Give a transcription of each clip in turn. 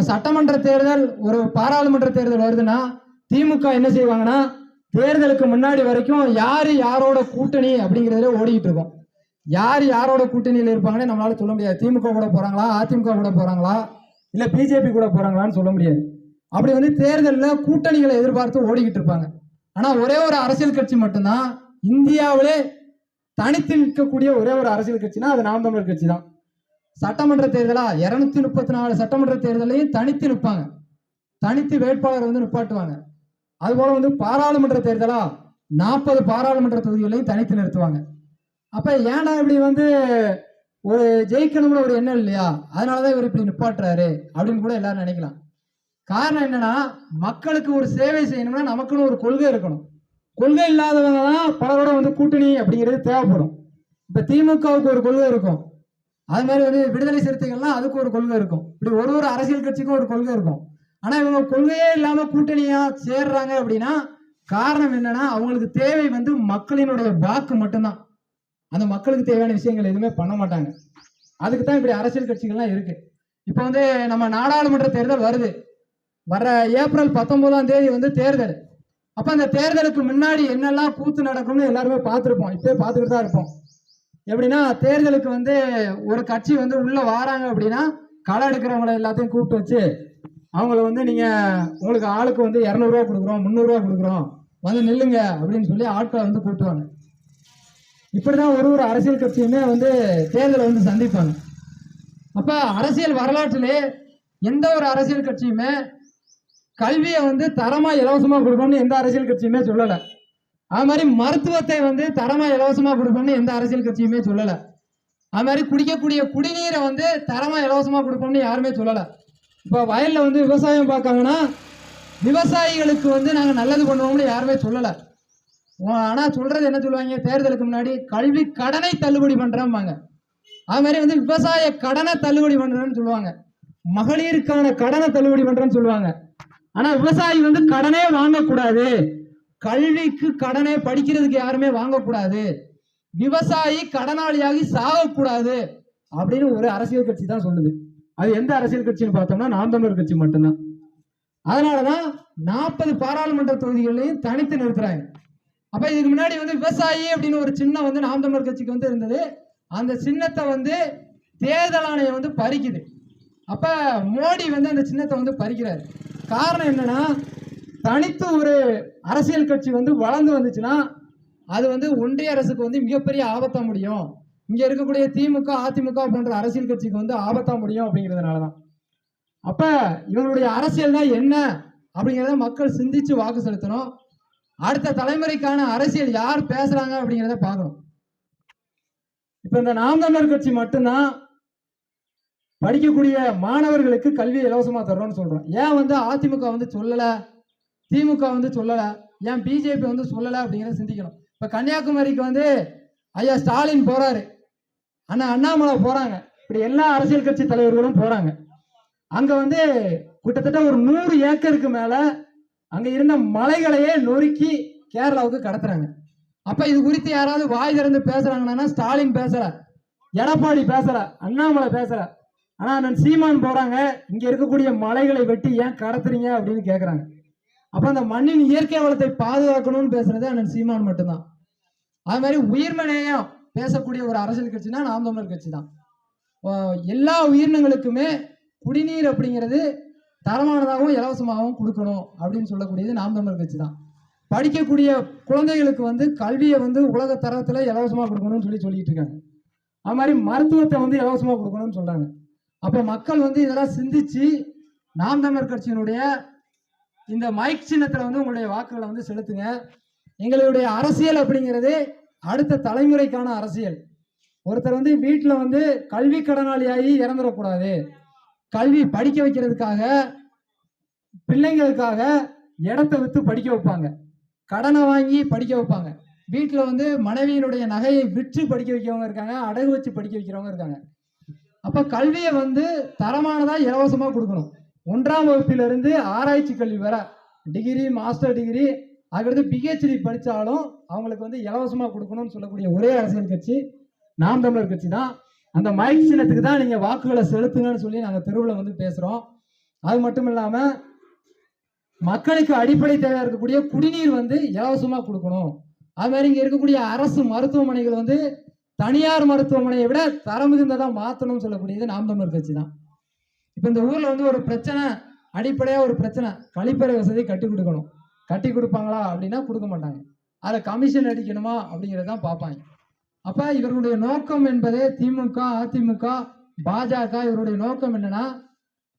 இப்போ சட்டமன்ற தேர்தல் ஒரு பாராளுமன்ற தேர்தல் வருதுன்னா திமுக என்ன செய்வாங்கன்னா தேர்தலுக்கு முன்னாடி வரைக்கும் யார் யாரோட கூட்டணி அப்படிங்கிறதுல ஓடிக்கிட்டு இருக்கோம். யார் யாரோட கூட்டணியில் இருப்பாங்கன்னு நம்மளால சொல்ல முடியாது. திமுக கூட போகிறாங்களா அதிமுக கூட போகிறாங்களா இல்லை பிஜேபி கூட போகிறாங்களான்னு சொல்ல முடியாது. அப்படி வந்து தேர்தலில் கூட்டணிகளை எதிர்பார்த்து ஓடிக்கிட்டு இருப்பாங்க. ஆனால் ஒரே ஒரு அரசியல் கட்சி மட்டும்தான் இந்தியாவிலே தனித்து நிற்கக்கூடிய ஒரே ஒரு அரசியல் கட்சினா அது நாம் தமிழர் கட்சி தான். சட்டமன்ற தேர்தலா? இருநூத்தி முப்பத்தி நாலு சட்டமன்ற தேர்தலையும் தனித்து நிற்பாங்க தனித்து வேட்பாளர் வந்து நிப்பாட்டுவாங்க. அதுபோல வந்து பாராளுமன்ற தேர்தலா? நாற்பது பாராளுமன்ற தொகுதிகளையும் தனித்து நிறுத்துவாங்க. அப்ப ஏன்னா இப்படி வந்து ஒரு ஜெயிக்கணும்னு ஒரு எண்ணம் இல்லையா? அதனாலதான் இவர் இப்படி நிப்பாட்டுறாரு அப்படின்னு கூட எல்லாரும் நினைக்கலாம். காரணம் என்னன்னா மக்களுக்கு ஒரு சேவை செய்யணும்னா நமக்குன்னு ஒரு கொள்கை இருக்கணும். கொள்கை இல்லாதவங்க தான் பலரோட வந்து கூட்டணி அப்படிங்கிறது தேவைப்படும். இப்ப திமுகவுக்கு ஒரு கொள்கை இருக்கும். அது மாதிரி வந்து விடுதலை சிறுத்தைகள்லாம் அதுக்கு ஒரு கொள்கை இருக்கும். இப்படி ஒரு ஒரு அரசியல் கட்சிக்கும் ஒரு கொள்கை இருக்கும். ஆனால் இவங்க கொள்கையே இல்லாமல் கூட்டணியாக சேர்றாங்க அப்படின்னா காரணம் என்னன்னா அவங்களுக்கு தேவை வந்து மக்களினுடைய வாக்கு மட்டும்தான். அந்த மக்களுக்கு தேவையான விஷயங்கள் எதுவுமே பண்ண மாட்டாங்க. அதுக்கு தான் இப்படி அரசியல் கட்சிகள்லாம் இருக்கு. இப்போ வந்து நம்ம நாடாளுமன்ற தேர்தல் வருது. வர ஏப்ரல் பத்தொன்பதாம் தேதி வந்து தேர்தல். அப்போ அந்த தேர்தலுக்கு முன்னாடி என்னெல்லாம் கூத்து நடக்கும்னு எல்லாருமே பார்த்துருப்போம். இப்போ பார்த்துக்கிட்டு தான் இருப்போம். எப்படின்னா தேர்தலுக்கு வந்து ஒரு கட்சி வந்து உள்ள வாராங்க அப்படின்னா களை எடுக்கிறவங்கள எல்லாத்தையும் கூப்பிட்டு வச்சு அவங்கள வந்து நீங்க உங்களுக்கு ஆளுக்கு வந்து இரநூறுவா கொடுக்குறோம் முந்நூறுரூவா கொடுக்குறோம் வந்து நில்லுங்க அப்படின்னு சொல்லி ஆட்களை வந்து கூப்பிட்டுவாங்க இப்படிதான் ஒரு ஒரு அரசியல் கட்சியுமே வந்து தேர்தலை வந்து சந்திப்பாங்க. அப்போ அரசியல் வரலாற்றிலே எந்த ஒரு அரசியல் கட்சியுமே கல்வியை வந்து தரமாக இலவசமாக கொடுக்கணும்னு எந்த அரசியல் கட்சியுமே சொல்லலை. அது மாதிரி மருத்துவத்தை வந்து தரமா இலவசமா கொடுக்கணும்னு எந்த அரசியல் கட்சியுமே சொல்லலை. அது மாதிரி குடிக்கக்கூடிய குடிநீரை வந்து தரமா இலவசமா கொடுப்போம்னு யாருமே சொல்லலை. இப்போ வயலில் வந்து விவசாயம் பார்க்காங்கன்னா விவசாயிகளுக்கு வந்து நாங்கள் நல்லது பண்ணுவோம்னு யாருமே சொல்லலை. ஆனால் சொல்கிறது என்ன சொல்லுவாங்க? தேர்தலுக்கு முன்னாடி கல்வி கடனை தள்ளுபடி பண்ணுறம்பாங்க அது மாதிரி வந்து விவசாய கடனை தள்ளுபடி பண்ணுறேன்னு சொல்லுவாங்க. மகளிருக்கான கடனை தள்ளுபடி பண்ணுறேன்னு சொல்லுவாங்க. ஆனால் விவசாயி வந்து கடனே வாங்கக்கூடாது. கல்விக்கு கடனே படிக்கிறதுக்கு யாருமே வாங்கக்கூடாது. விவசாயி கடனாளியாகி சாகக்கூடாது அப்படின்னு ஒரு அரசியல் கட்சி தான் சொல்லுது. அது எந்த அரசியல் கட்சின்னு பார்த்தோம்னா நாம் தமிழர் கட்சி மட்டும்தான். அதனாலதான் நாற்பது பாராளுமன்ற தொகுதிகளையும் தனித்து நிறுத்துறாங்க. அப்ப இதுக்கு முன்னாடி வந்து விவசாயி அப்படின்னு ஒரு சின்னம் வந்து நாம் தமிழர் கட்சிக்கு வந்து இருந்தது. அந்த சின்னத்தை வந்து தேர்தல் ஆணையம் வந்து பறிக்குது. அப்ப மோடி வந்து அந்த சின்னத்தை வந்து பறிக்கிறாரு. காரணம் என்னன்னா தனித்து ஒரு அரசியல் கட்சி வந்து வளர்ந்து வந்துச்சுன்னா அது வந்து ஒன்றிய அரசுக்கு வந்து மிகப்பெரிய ஆபத்தாக முடியும். இங்கே இருக்கக்கூடிய திமுக அதிமுக போன்ற அரசியல் கட்சிக்கு வந்து ஆபத்தாக முடியும் அப்படிங்கிறதுனால தான் அப்போ இவங்களுடைய அரசியல்னா என்ன அப்படிங்கிறத மக்கள் சிந்திச்சு வாக்கு செலுத்தணும். அடுத்த தலைமுறைக்கான அரசியல் யார் பேசுகிறாங்க அப்படிங்கிறத பார்க்கணும். இப்போ இந்த நாம் தமிழர் கட்சி மட்டும்தான் படிக்கக்கூடிய மாணவர்களுக்கு கல்வி இலவசமாக தர்றோம்னு சொல்கிறோம் ஏன் வந்து அதிமுக வந்து சொல்லலை? திமுக வந்து சொல்லலை. ஏன் பிஜேபி வந்து சொல்லலை அப்படிங்கிறத சிந்திக்கணும். இப்போ கன்னியாகுமரிக்கு வந்து ஐயா ஸ்டாலின் போகிறாரு அண்ணா அண்ணாமலை போகிறாங்க இப்படி எல்லா அரசியல் கட்சி தலைவர்களும் போகிறாங்க அங்கே வந்து கிட்டத்தட்ட ஒரு நூறு ஏக்கருக்கு மேலே அங்கே இருந்த மலைகளையே நொறுக்கி கேரளாவுக்கு கடத்துறாங்க. அப்போ இது குறித்து யாராவது வாய் திறந்து பேசுகிறாங்கன்னா ஸ்டாலின் பேசலை எடப்பாடி பேசலை அண்ணாமலை பேசலை. ஆனால் அண்ணன் சீமான் போகிறாங்க இங்கே இருக்கக்கூடிய மலைகளை வெட்டி ஏன் கடத்துறீங்க அப்படின்னு கேட்குறாங்க அப்ப அந்த மண்ணின் இயற்கை வளத்தை பாதுகாக்கணும்னு பேசுறது அண்ணன் சீமான் மட்டும்தான். அது மாதிரி உயிர்மநேயம் பேசக்கூடிய ஒரு அரசியல் கட்சினா நாம் தமிழர் கட்சி தான். எல்லா உயிரினங்களுக்குமே குடிநீர் அப்படிங்கிறது தரமானதாகவும் இலவசமாகவும் கொடுக்கணும் அப்படின்னு சொல்லக்கூடியது நாம் தமிழர் கட்சி தான். படிக்கக்கூடிய குழந்தைகளுக்கு வந்து கல்வியை வந்து உலக தரத்தில் இலவசமாக கொடுக்கணும்னு சொல்லி சொல்லிட்டு இருக்காங்க. அது மாதிரி மருத்துவத்தை வந்து இலவசமாக கொடுக்கணும்னு சொல்றாங்க. அப்போ மக்கள் வந்து இதெல்லாம் சிந்திச்சு நாம் தமிழர் கட்சியினுடைய இந்த மைக் சின்னத்தில் வந்து உங்களுடைய வாக்குகளை வந்து செலுத்துங்க. எங்களுடைய அரசியல் அப்படிங்கிறது அடுத்த தலைமுறைக்கான அரசியல். ஒருத்தர் வந்து வீட்டில் வந்து கல்வி கடனாளியாகி இறந்துடக்கூடாது. கல்வி படிக்க வைக்கிறதுக்காக பிள்ளைங்களுக்காக இடத்த விற்று படிக்க வைப்பாங்க. கடனை வாங்கி படிக்க வைப்பாங்க. வீட்டில் வந்து மனைவியினுடைய நகையை விற்று படிக்க வைக்கிறவங்க இருக்காங்க அடகு வச்சு படிக்க வைக்கிறவங்க இருக்காங்க. அப்போ கல்வியை வந்து தரமானதாக இலவசமாக கொடுக்கணும். ஒன்றாம் வகுப்பிலிருந்து ஆராய்ச்சி கல்வி வர டிகிரி மாஸ்டர் டிகிரி அதுக்கடுத்து பிஹெச்டி படித்தாலும் அவங்களுக்கு வந்து இலவசமாக கொடுக்கணும்னு சொல்லக்கூடிய ஒரே அரசியல் கட்சி நாம் தமிழர் கட்சி தான். அந்த மைக் சின்னத்துக்கு தான் நீங்கள் வாக்குகளை செலுத்துங்கன்னு சொல்லி நாங்கள் தெருவில் வந்து பேசுகிறோம் அது மட்டும் இல்லாமல் மக்களுக்கு அடிப்படை தேவையாக இருக்கக்கூடிய குடிநீர் வந்து இலவசமாக கொடுக்கணும். அது மாதிரி இங்கே இருக்கக்கூடிய அரசு மருத்துவமனைகள் வந்து தனியார் மருத்துவமனையை விட தரம் மாற்றணும்னு சொல்லக்கூடியது நாம் தமிழர் கட்சி தான். இப்போ இந்த ஊரில் வந்து ஒரு பிரச்சனை அடிப்படையாக ஒரு பிரச்சனை. கழிப்பறை வசதி கட்டி கொடுக்கணும். கட்டி கொடுப்பாங்களா அப்படின்னா கொடுக்க மாட்டாங்க. அதில் கமிஷன் அடிக்கணுமா அப்படிங்கிறதான் பார்ப்பாங்க. அப்போ இவர்களுடைய நோக்கம் என்பதே திமுக அதிமுக பாஜக இவருடைய நோக்கம் என்னன்னா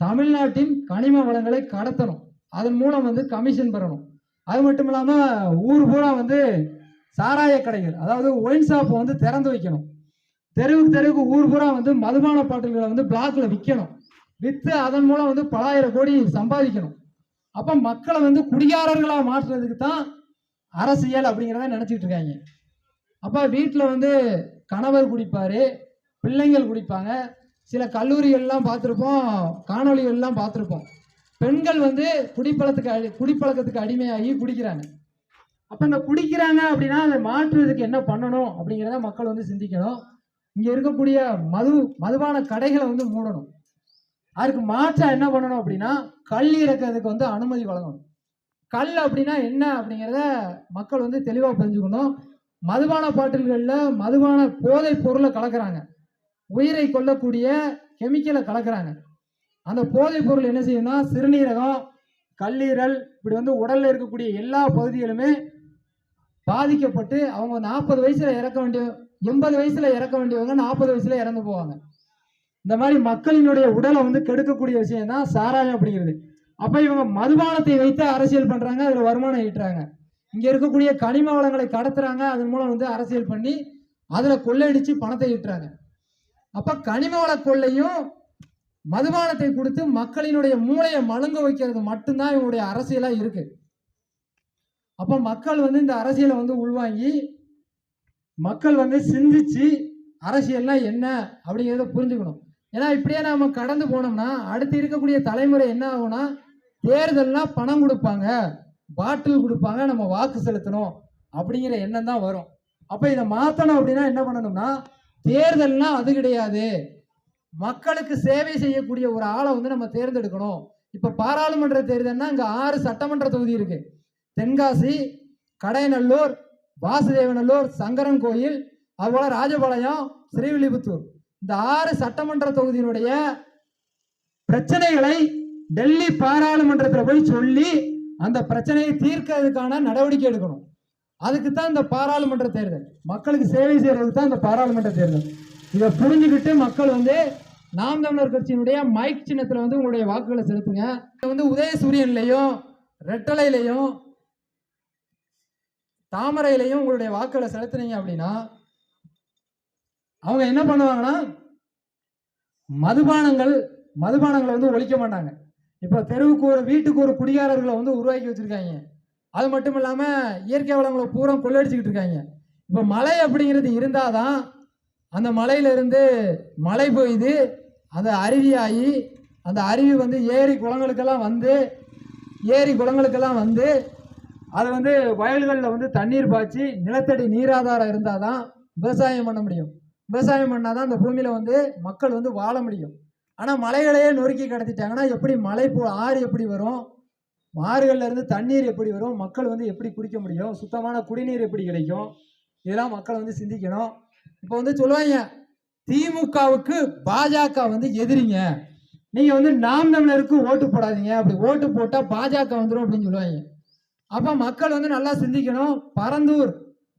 தமிழ்நாட்டின் கனிம வளங்களை கடத்தணும். அதன் மூலம் வந்து கமிஷன் பெறணும். அது மட்டும் இல்லாமல் ஊர் பூரா வந்து சாராய கடைகள் அதாவது ஒயின் ஷாப்பை வந்து திறந்து வைக்கணும். தெருவுக்கு தெருவுக்கு ஊர் பூரா வந்து மதுபான பாட்டில்களை வந்து பிளாக்ல விற்கணும் விற்று அதன் மூலம் வந்து பலாயிரம் கோடி சம்பாதிக்கணும். அப்போ மக்களை வந்து குடியாரர்களாக மாற்றுறதுக்கு தான் அரசியல் அப்படிங்கிறத நினைச்சிட்டு இருக்காங்க. அப்போ வீட்டில் வந்து கணவர் குடிப்பார் பிள்ளைங்கள் குடிப்பாங்க. சில கல்லூரிகள்லாம் பார்த்துருப்போம் காணொளிகள்லாம் பார்த்துருப்போம். பெண்கள் வந்து குடிப்பழத்துக்கு அடி குடிப்பழக்கத்துக்கு அடிமையாகி குடிக்கிறாங்க. அப்போ இந்த குடிக்கிறாங்க அப்படின்னா அதை மாற்றுறதுக்கு என்ன பண்ணணும் அப்படிங்கிறத மக்கள் வந்து சிந்திக்கணும். இங்கே இருக்கக்கூடிய மது மதுபான கடைகளை வந்து மூடணும். அதுக்கு மாற்றா என்ன பண்ணணும் அப்படின்னா கல் இறக்கிறதுக்கு வந்து அனுமதி வழங்கணும். கல் அப்படின்னா என்ன அப்படிங்கிறத மக்கள் வந்து தெளிவாக புரிஞ்சுக்கணும். மதுபான பாட்டில்களில் மதுபான போதைப் பொருளை கலக்கிறாங்க. உயிரை கொல்லக்கூடிய கெமிக்கலை கலக்கிறாங்க. அந்த போதைப் பொருள் என்ன செய்யணும்னா சிறுநீரகம் கல்லீரல் இப்படி வந்து உடலில் இருக்கக்கூடிய எல்லா பகுதிகளுமே பாதிக்கப்பட்டு அவங்க நாற்பது வயசில் இறக்க வேண்டிய எண்பது வயசில் இறக்க வேண்டியவங்க நாற்பது வயசில் இறந்து போவாங்க. இந்த மாதிரி மக்களினுடைய உடலை வந்து கெடுக்கக்கூடிய விஷயம் தான் சாராயம் அப்படிங்கிறது. அப்ப இவங்க மதுபானத்தை வைத்து அரசியல் பண்றாங்க அதுல வருமானம் ஈட்டுறாங்க. இங்க இருக்கக்கூடிய கனிம வளங்களை கடத்துறாங்க அதன் மூலம் வந்து அரசியல் பண்ணி அதுல கொள்ளையடிச்சு பணத்தை ஈட்டுறாங்க. அப்ப கனிம வள கொள்ளையும் மதுபானத்தை கொடுத்து மக்களினுடைய மூளையை மழுங்க வைக்கிறது மட்டும்தான் இவங்களுடைய அரசியலா இருக்கு. அப்ப மக்கள் வந்து இந்த அரசியலை வந்து உள்வாங்கி மக்கள் வந்து சிந்திச்சு அரசியல்னா என்ன அப்படிங்கிறத புரிஞ்சுக்கணும். ஏன்னா இப்படியே நாம கடந்து போனோம்னா அடுத்து இருக்கக்கூடிய தலைமுறை என்ன ஆகும்னா தேர்தல்னா பணம் கொடுப்பாங்க பாட்டில் கொடுப்பாங்க நம்ம வாக்கு செலுத்தணும் அப்படிங்கிற எண்ணம் தான் வரும். அப்ப இதை மாத்தணும் அப்படின்னா என்ன பண்ணணும்னா தேர்தல்னா அது கிடையாது. மக்களுக்கு சேவை செய்யக்கூடிய ஒரு ஆளை வந்து நம்ம தேர்ந்தெடுக்கணும். இப்ப பாராளுமன்ற தேர்தல்னா இங்க ஆறு சட்டமன்ற தொகுதி இருக்கு. தென்காசி கடையநல்லூர் வாசுதேவநல்லூர் சங்கரன் கோயில் அதுபோல ராஜபாளையம் ஸ்ரீவில்லிபுத்தூர். இந்த ஆறு சட்டமன்ற தொகுதியினுடைய பிரச்சனைகளை டெல்லி பாராளுமன்றத்தில் போய் சொல்லி அந்த பிரச்சனையை தீர்க்கிறதுக்கான நடவடிக்கை எடுக்கணும். அதுக்கு தான் இந்த பாராளுமன்ற தேர்தல். மக்களுக்கு சேவை செய்யறதுக்கு தான் இந்த பாராளுமன்ற தேர்தல். இதை புரிஞ்சுக்கிட்டு மக்கள் வந்து நாம் தமிழர் கட்சியினுடைய மைக் சின்னத்தில் வந்து உங்களுடைய வாக்குகளை செலுத்துங்க. வந்து உதயசூரியன்லையும் ரெட்டலையிலையும் தாமரையிலையும் உங்களுடைய வாக்குகளை செலுத்துனீங்க அப்படின்னா அவங்க என்ன பண்ணுவாங்கன்னா மதுபானங்கள் மதுபானங்களை வந்து ஒழிக்க மாட்டாங்க. இப்போ தெருவுக்கு ஒரு வீட்டுக்கு ஒரு குடிகாரர்களை வந்து உருவாக்கி வச்சுருக்காங்க. அது மட்டும் இல்லாமல் இயற்கை வளங்களை பூரா கொள்ளடிச்சுக்கிட்டு இருக்காங்க. இப்போ மழை அப்படிங்கிறது இருந்தால் தான் அந்த மலையிலிருந்து மழை பெய்து அந்த அருவியாகி அந்த அருவி வந்து ஏரி குளங்களுக்கெல்லாம் வந்து ஏரி குளங்களுக்கெல்லாம் வந்து அது வந்து வயல்களில் வந்து தண்ணீர் பாய்ச்சி நிலத்தடி நீராதாரம் இருந்தால் தான் விவசாயம் பண்ண முடியும். விவசாயம் பண்ணால் தான் அந்த பூமியில் வந்து மக்கள் வந்து வாழ முடியும். ஆனால் மலைகளையே நொறுக்கி கடத்திட்டாங்கன்னா எப்படி மலை போ ஆறு எப்படி வரும்? ஆறுகள்லேருந்து தண்ணீர் எப்படி வரும்? மக்கள் வந்து எப்படி குடிக்க முடியும்? சுத்தமான குடிநீர் எப்படி கிடைக்கும்? இதெல்லாம் மக்கள் வந்து சிந்திக்கணும். இப்போ வந்து சொல்லுவாங்க திமுகவுக்கு பாஜக வந்து எதிரிங்க. நீங்கள் வந்து நாம் தமிழருக்கு ஓட்டு போடாதீங்க. அப்படி ஓட்டு போட்டால் பாஜக வந்துடும் அப்படின்னு சொல்லுவாங்க. அப்போ மக்கள் வந்து நல்லா சிந்திக்கணும். பரந்தூர்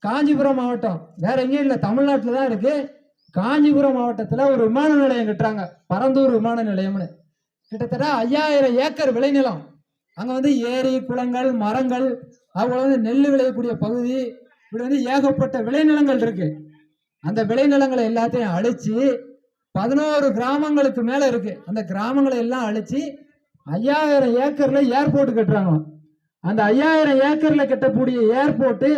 காஞ்சிபுரம் மாவட்டம். வேற எங்கேயும் இல்லை தமிழ்நாட்டில் தான் இருக்குது காஞ்சிபுரம் மாவட்டத்தில் ஒரு விமான நிலையம் கட்டுறாங்க. பரந்தூர் விமான நிலையம்னு. கிட்டத்தட்ட ஐயாயிரம் ஏக்கர் விளைநிலம். அங்கே வந்து ஏரி குளங்கள் மரங்கள் அவ்வளோ வந்து நெல் விளையக்கூடிய பகுதி இப்படி வந்து ஏகப்பட்ட விளைநிலங்கள் இருக்கு. அந்த விளைநிலங்களை எல்லாத்தையும் அழிச்சு பதினோரு கிராமங்களுக்கு மேலே இருக்கு. அந்த கிராமங்களை எல்லாம் அழிச்சு ஐயாயிரம் ஏக்கரில் ஏர்போர்ட் கட்டுறாங்க. அந்த ஐயாயிரம் ஏக்கரில் கட்டக்கூடிய ஏர்போர்ட்டு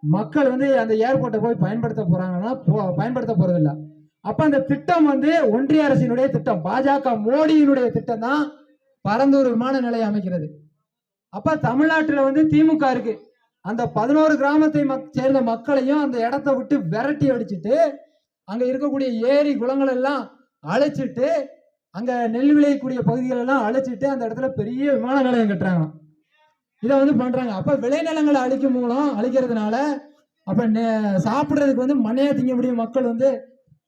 மக்கள் வந்து அந்த ஏர்போர்ட்டை போய் பயன்படுத்த போறாங்கன்னா போ- பயன்படுத்த போறதில்ல. அப்ப அந்த திட்டம் வந்து ஒன்றிய அரசினுடைய திட்டம். பாஜக மோடியினுடைய திட்டம் தான் பரந்தூர் விமான நிலையம் அமைக்கிறது. அப்ப தமிழ்நாட்டுல வந்து திமுக இருக்கு. அந்த பதினோரு கிராமத்தை மக்- சேர்ந்த மக்களையும் அந்த இடத்த விட்டு விரட்டி அடிச்சுட்டு அங்க இருக்கக்கூடிய ஏரி குளங்கள் எல்லாம் அழைச்சிட்டு அங்க நெல் விளையக்கூடிய பகுதிகள் எல்லாம் அழைச்சிட்டு அந்த இடத்துல பெரிய விமான நிலையம் கட்டுறாங்க. இதை வந்து பண்றாங்க. அப்ப விளைநிலங்களை அழிக்கும் மூலம் அழிக்கிறதுனால அப்ப சாப்பிடுறதுக்கு வந்து மண்ணையா திங்க முடியும். மக்கள் வந்து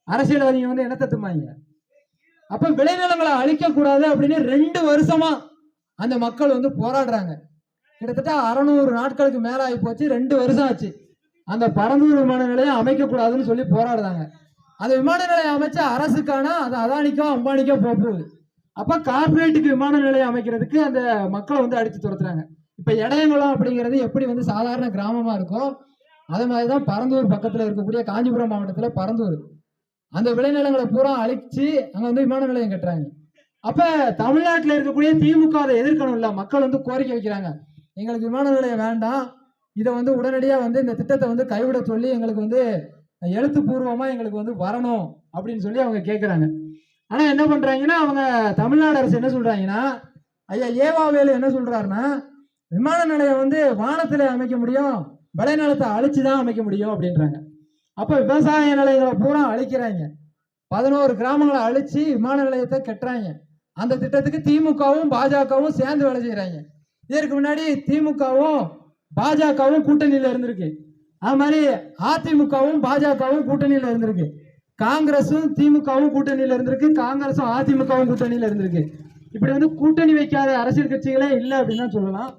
அரசியல்வாதிங்க வந்து என்ன தத்துமாங்க அப்ப விளைநிலங்களை அழிக்க கூடாது அப்படின்னு ரெண்டு வருஷமா அந்த மக்கள் வந்து போராடுறாங்க. கிட்டத்தட்ட அறநூறு நாட்களுக்கு மேல ஆகி போச்சு. ரெண்டு வருஷம் ஆச்சு. அந்த பரந்தூர் விமான நிலையம் அமைக்க கூடாதுன்னு சொல்லி போராடுறாங்க. அந்த விமான நிலையம் அமைச்ச அரசுக்கான அது அதானிக்கோ அம்பானிக்கோ போகுது. அப்ப கார்பரேட்டுக்கு விமான நிலையம் அமைக்கிறதுக்கு அந்த மக்களை வந்து அடிச்சு துரத்துறாங்க. இப்போ இடையங்குளம் அப்படிங்கிறது எப்படி வந்து சாதாரண கிராமமாக இருக்கோ அது மாதிரிதான் பரந்தூர் பக்கத்தில் இருக்கக்கூடிய காஞ்சிபுரம் மாவட்டத்தில் பரந்தூர். அந்த விளைநிலங்களை பூரா அழிச்சு அங்கே வந்து விமான நிலையம் கட்டுறாங்க. அப்போ தமிழ்நாட்டில் இருக்கக்கூடிய திமுக அதை எதிர்க்கணும்ல மக்கள் வந்து கோரிக்கை வைக்கிறாங்க. எங்களுக்கு விமான நிலையம் வேண்டாம். இதை வந்து உடனடியாக வந்து இந்த திட்டத்தை வந்து கைவிட சொல்லி எங்களுக்கு வந்து எழுத்துப்பூர்வமாக எங்களுக்கு வந்து வரணும் அப்படின்னு சொல்லி அவங்க கேட்குறாங்க ஆனால் என்ன பண்ணுறாங்கன்னா அவங்க தமிழ்நாடு அரசு என்ன சொல்கிறாங்கன்னா ஐயா ஏவாவேலு என்ன சொல்கிறாருன்னா விமான நிலையம் வந்து வானத்தில் அமைக்க முடியும் விளைநிலத்தை அழிச்சு தான் அமைக்க முடியும் அப்படின்றாங்க. அப்போ விவசாய நிலையங்களை பூரா அழிக்கிறாங்க. பதினோரு கிராமங்களை அழிச்சு விமான நிலையத்தை கட்டுறாங்க. அந்த திட்டத்துக்கு திமுகவும் பாஜகவும் சேர்ந்து வேலை செய்கிறாங்க இதற்கு முன்னாடி திமுகவும் பாஜகவும் கூட்டணியில் இருந்திருக்கு. அது மாதிரி அதிமுகவும் பாஜகவும் கூட்டணியில் இருந்திருக்கு. காங்கிரஸும் திமுகவும் கூட்டணியில் இருந்திருக்கு. காங்கிரஸும் அதிமுகவும் கூட்டணியில் இருந்திருக்கு. இப்படி வந்து கூட்டணி வைக்காத அரசியல் கட்சிகளே இல்லை அப்படின்னு தான் சொல்லலாம்.